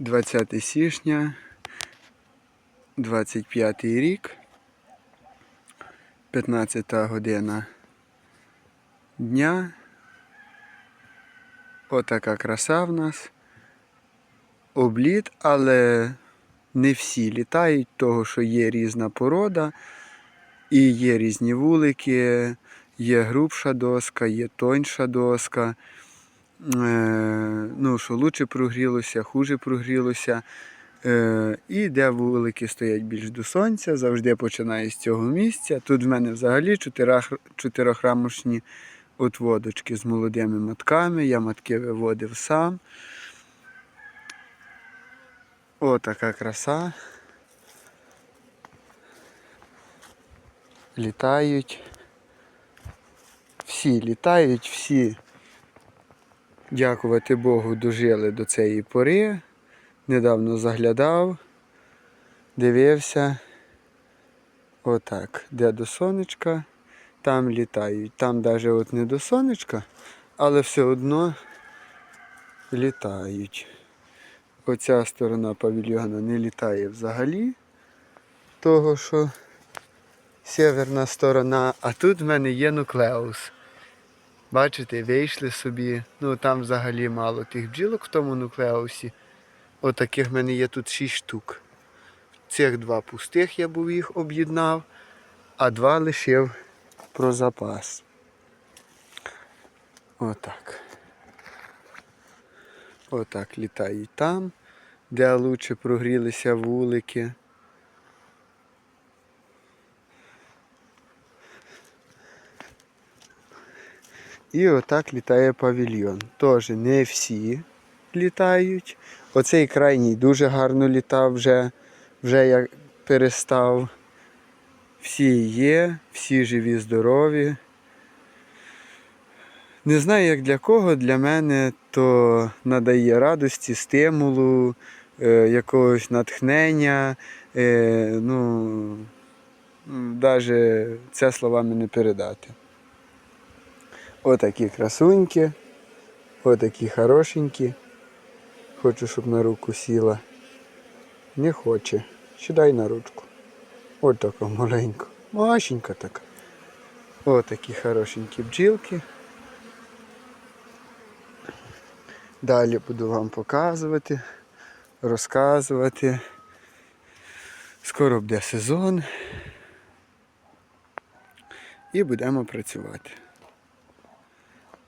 20 січня, 25 рік, 15 година дня. Отака краса в нас. Обліт, але не всі літають, того що є різна порода, і є різні вулики, є грубша доска, є тоньша доска. Е, ну, що лучше прогрілося, хуже прогрілося. Е, і де вулики стоять більш до сонця, завжди починаю з цього місця. Тут в мене взагалі чотирьохрамочні отводочки з молодими матками. Я матки виводив сам. О, така краса. Літають. Всі літають, всі, дякувати Богу, дожили до цієї пори. Недавно заглядав, дивився. Отак, де до сонечка, там літають. Там навіть от не до сонечка, але все одно літають. Оця сторона павільйона не літає взагалі, того що северна сторона, а тут в мене є нуклеус. Бачите, вийшли собі. Ну там взагалі мало тих бджілок в тому нуклеусі. Отаких в мене є тут 6 штук. Цих два пустих я був їх об'єднав, а два лишив про запас. Отак. Отак літають там, де лучше прогрілися вулики. І отак літає павільйон. Теж не всі літають. Оцей крайній дуже гарно літав вже, вже я перестав. Всі є, всі живі, здорові. Не знаю, як для кого, для мене то надає радості, стимулу, е, якогось натхнення. Е, ну, навіть це словами не передати. Отакі красуньки, отакі хорошенькі. Хочу, щоб на руку сіла. Не хоче. Сідай на ручку. Ось така маленька. Машенька така. Отакі хорошенькі бджілки. Далі буду вам показувати, розказувати. Скоро буде сезон. І будемо працювати.